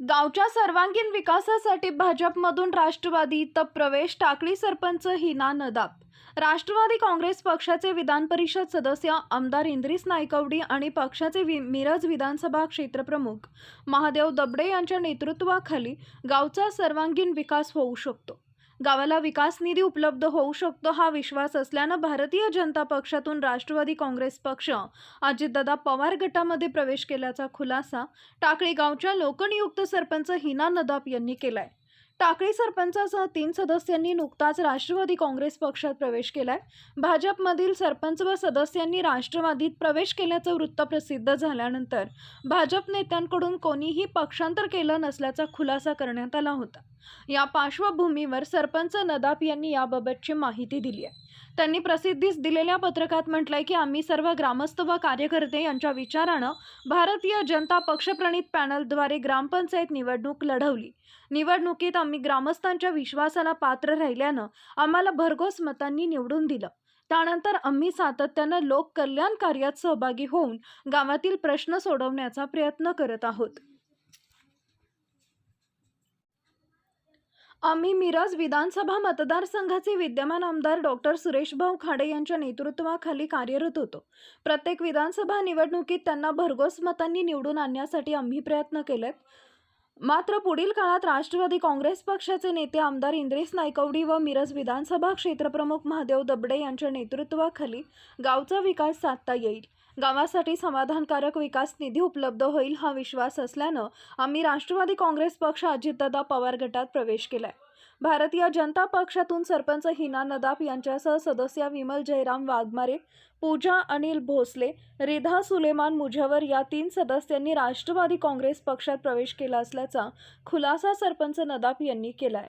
गावच्या सर्वांगीण विकासासाठी भाजपमधून राष्ट्रवादी तर प्रवेश टाकळी सरपंच हिना नदाप राष्ट्रवादी काँग्रेस पक्षाचे विधान परिषद सदस्य आमदार इंद्रिस नायकवडी आणि पक्षाचे वि मिरज विधानसभा क्षेत्रप्रमुख महादेव दबडे यांच्या नेतृत्वाखाली गावचा सर्वांगीण विकास होऊ शकतो. गावाला विकास निधी उपलब्ध होऊ शकतो हा विश्वास असल्यानं भारतीय जनता पक्षातून राष्ट्रवादी काँग्रेस पक्ष अजितदादा पवार गटामध्ये प्रवेश केल्याचा खुलासा टाकळी गावच्या लोकनियुक्त सरपंच हिना नदाप यांनी केलाय. टाकळी सरपंचासह तीन सदस्यांनी नुकताच राष्ट्रवादी काँग्रेस पक्षात प्रवेश केलाय. भाजपमधील सरपंच व सदस्यांनी राष्ट्रवादीत प्रवेश केल्याचं वृत्त प्रसिद्ध झाल्यानंतर भाजप नेत्यांकडून कोणीही पक्षांतर केलं नसल्याचा खुलासा करण्यात आला होता. या पार्श्वभूमीवर सरपंच नदाप यांनी याबाबतची माहिती दिली आहे. त्यांनी प्रसिद्धीस दिलेल्या पत्रकात म्हटलंय की आम्ही सर्व ग्रामस्थ व कार्यकर्ते यांच्या विचारानं भारतीय जनता पक्षप्रणित पॅनलद्वारे ग्रामपंचायत निवडणूक लढवली. निवडणुकीत आम्ही आम्ही ग्रामस्थांच्या विश्वासाला पात्र राहिल्यानं आम्हाला भरघोस मतांनी निवडून दिलं. त्यानंतर आम्ही सातत्यानं लोककल्याण कार्यात सहभागी होऊन गावातील प्रश्न सोडवण्याचा प्रयत्न करत आहोत. आम्ही मिरज विधानसभा मतदारसंघाचे विद्यमान आमदार डॉक्टर सुरेशभाऊ खाडे यांच्या नेतृत्वाखाली कार्यरत होतो. प्रत्येक विधानसभा निवडणुकीत त्यांना भरघोस मतांनी निवडून आणण्यासाठी आम्ही प्रयत्न केलेत. मात्र पुढील काळात राष्ट्रवादी काँग्रेस पक्षाचे नेते आमदार इंद्रेश नायकवडी व मिरज विधानसभा क्षेत्रप्रमुख महादेव दबडे यांच्या नेतृत्वाखाली गावचा विकास साधता येईल. गावासाठी समाधानकारक विकास निधी उपलब्ध होईल हा विश्वास असल्यानं आम्ही राष्ट्रवादी काँग्रेस पक्ष अजितदादा पवार गटात प्रवेश केलाय. भारतीय जनता पक्षातून सरपंच हिना नदाफ यांच्यासह सदस्य विमल जयराम वाघमारे पूजा अनिल भोसले रिधा सुलेमान मुझवर या तीन सदस्यांनी राष्ट्रवादी काँग्रेस पक्षात प्रवेश केला असल्याचा खुलासा सरपंच नदाफ यांनी केलाय.